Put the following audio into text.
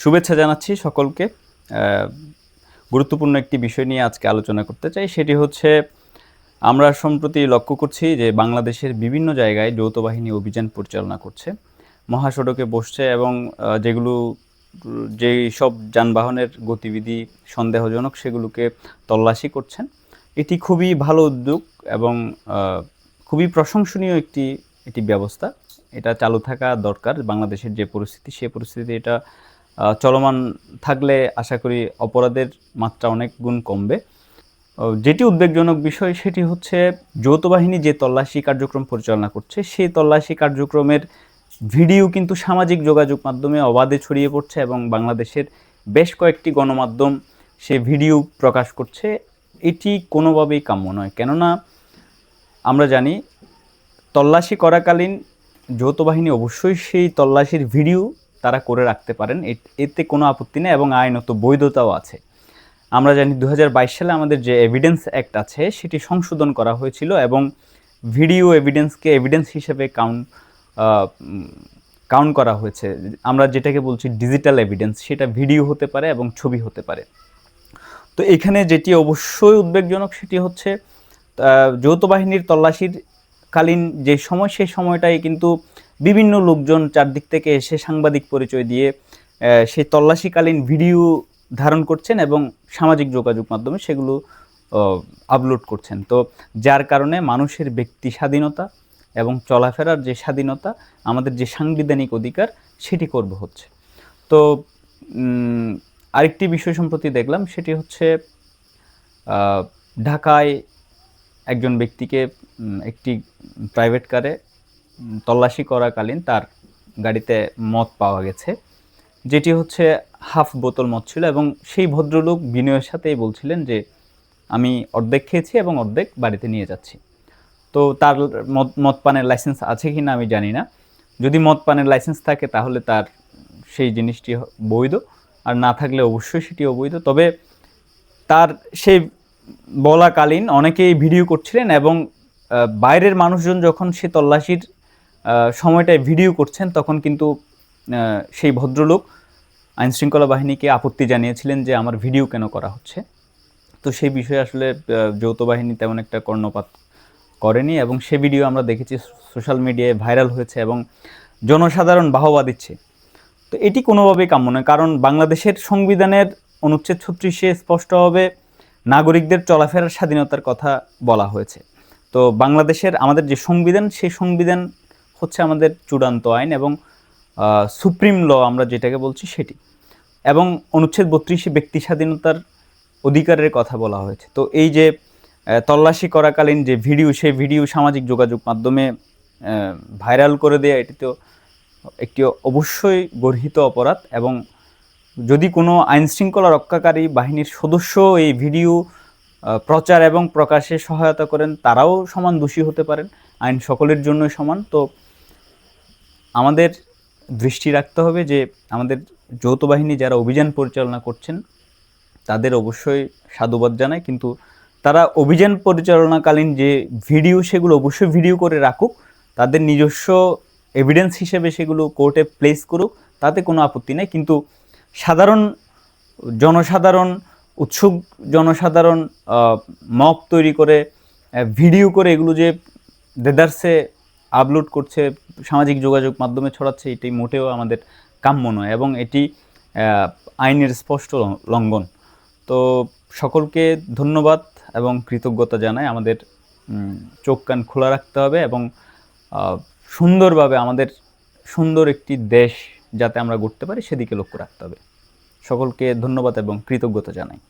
শুভেচ্ছা জানাচ্ছি সকলকে। গুরুত্বপূর্ণ একটি বিষয় নিয়ে আজকে আলোচনা করতে চাই, সেটি হচ্ছে আমরা সম্প্রতি লক্ষ্য করছি যে বাংলাদেশের বিভিন্ন জায়গায় যৌথ বাহিনী অভিযান পরিচালনা করছে, মহাসড়কে বসছে এবং যেগুলো, যেই সব যানবাহনের গতিবিধি সন্দেহজনক সেগুলোকে তল্লাশি করছেন। এটি খুবই ভালো উদ্যোগ এবং খুবই প্রশংসনীয় একটি একটি ব্যবস্থা। এটা চালু থাকা দরকার বাংলাদেশের যে পরিস্থিতি, সে পরিস্থিতি এটা চলমান থাকলে আশা করি অপরাধের মাত্রা অনেক গুণ কমবে। যেটি উদ্বেগজনক বিষয় সেটি হচ্ছে যৌথ বাহিনী যে তল্লাশি কার্যক্রম পরিচালনা করছে, সেই তল্লাশি কার্যক্রমের ভিডিও কিন্তু সামাজিক যোগাযোগ মাধ্যমে অবাধে ছড়িয়ে পড়ছে এবং বাংলাদেশের বেশ কয়েকটি গণমাধ্যম সে ভিডিও প্রকাশ করছে। এটি কোনোভাবেই কাম্য নয়। কেননা আমরা জানি, তল্লাশি করাকালীন যৌথ বাহিনী অবশ্যই সেই তল্লাশির ভিডিও তারা করে রাখতে পারেন। এতে কোনো আপত্তি নেই এবং আইনত বৈধতাও আছে। আমরা জানি দু হাজার বাইশ সালে আমাদের যে এভিডেন্স অ্যাক্ট আছে, সেটি সংশোধন করা হয়েছিল এবং ভিডিও এভিডেন্সকে এভিডেন্স হিসেবে কাউন্ট কাউন্ট করা হয়েছে। আমরা যেটাকে বলছি ডিজিটাল এভিডেন্স সেটা ভিডিও হতে পারে এবং ছবি হতে পারে। তো এখানে যেটি অবশ্যই উদ্বেগজনক, সেটি হচ্ছে যৌথ বাহিনীর তল্লাশির কালীন যে সময়, সেই সময়টাই কিন্তু বিভিন্ন লোকজন চারদিক থেকে এসে সাংবাদিক পরিচয় দিয়ে সেই তল্লাশিকালীন ভিডিও ধারণ করছেন এবং সামাজিক যোগাযোগ মাধ্যমে সেগুলো আপলোড করছেন। তো যার কারণে মানুষের ব্যক্তি স্বাধীনতা এবং চলাফেরার যে স্বাধীনতা, আমাদের যে সাংবিধানিক অধিকার, সেটি করব হচ্ছে। তো আরেকটি বিষয় সম্প্রতি দেখলাম, সেটি হচ্ছে ঢাকায় একজন ব্যক্তিকে একটি প্রাইভেট কারে তল্লাশি করাকালীন তার গাড়িতে মদ পাওয়া গেছে। যেটি হচ্ছে হাফ বোতল মদ ছিল এবং সেই ভদ্রলোক বিনয়ের সাথেই বলছিলেন যে, আমি অর্ধেক খেয়েছি এবং অর্ধেক বাড়িতে নিয়ে যাচ্ছি। তো তার মদ মদ পানের লাইসেন্স আছে কি না আমি জানি না। যদি মদ পানের লাইসেন্স থাকে তাহলে তার সেই জিনিসটি বৈধ। আর না থাকলে অবশ্যই সেটি অবৈধ তবে তার সেই বলাকালীন অনেকেই ভিডিও করছিলেন এবং বাইরের মানুষজন যখন সে তল্লাশির সময়টায় ভিডিও করছেন, তখন কিন্তু সেই ভদ্রলোক আইনশৃঙ্খলা বাহিনীকে আপত্তি জানিয়েছিলেন যে আমার ভিডিও কেন করা হচ্ছে। তো সেই বিষয়ে আসলে যৌথ বাহিনী তেমন একটা কর্ণপাত করেনি এবং সে ভিডিও আমরা দেখেছি সোশ্যাল মিডিয়ায় ভাইরাল হয়েছে এবং জনসাধারণ বাহবা দিচ্ছে। তো এটি কোনোভাবেই কাম্য নয়, কারণ বাংলাদেশের সংবিধানের অনুচ্ছেদ ছত্রিশে স্পষ্টভাবে নাগরিকদের চলাফেরার স্বাধীনতার কথা বলা হয়েছে। তো বাংলাদেশের, আমাদের যে সংবিধান, সেই সংবিধান হচ্ছে আমাদের চূড়ান্ত আইন এবং সুপ্রিম ল আমরা যেটাকে বলছি সেটি। এবং অনুচ্ছেদ বত্রিশে ব্যক্তি স্বাধীনতার অধিকারের কথা বলা হয়েছে। তো এই যে তল্লাশি করাকালীন যে ভিডিও, সেই ভিডিও সামাজিক যোগাযোগ মাধ্যমে ভাইরাল করে দেয়া এটি তো একটি অবশ্যই গর্হিত অপরাধ এবং যদি কোনো আইন শৃঙ্খলা রক্ষাকারী বাহিনীর সদস্য এই ভিডিও প্রচার এবং প্রকাশে সহায়তা করেন, তারাও সমান দোষী হতে পারেন। আইন সকলের জন্যই সমান। তো আমাদের দৃষ্টি রাখতে হবে যে আমাদের যৌথ বাহিনী যারা অভিযান পরিচালনা করছেন, তাদের অবশ্যই সাধুবাদ জানায় কিন্তু তারা অভিযান পরিচালনাকালীন যে ভিডিও, সেগুলো অবশ্যই ভিডিও করে রাখুক। তাদের নিজস্ব এভিডেন্স হিসেবে সেগুলো কোর্টে প্লেস করুক, তাতে কোনো আপত্তি নেই। কিন্তু সাধারণ জনসাধারণ, উৎসুক জনসাধারণ মপ তৈরি করে ভিডিও করে এগুলো যে দেদারসে আপলোড করছে, সামাজিক যোগাযোগ মাধ্যমে ছড়াচ্ছে, এটি মোটেও আমাদের কাম্য নয় এবং এটি আইনের স্পষ্ট লঙ্ঘন। তো সকলকে ধন্যবাদ এবং কৃতজ্ঞতা জানাই। আমাদের চোখ কান খোলা রাখতে হবে এবং সুন্দরভাবে আমাদের সুন্দর একটি দেশ যাতে আমরা গড়তে পারি, সেদিকে লক্ষ্য রাখতে হবে। সকলকে ধন্যবাদ এবং কৃতজ্ঞতা জানাই।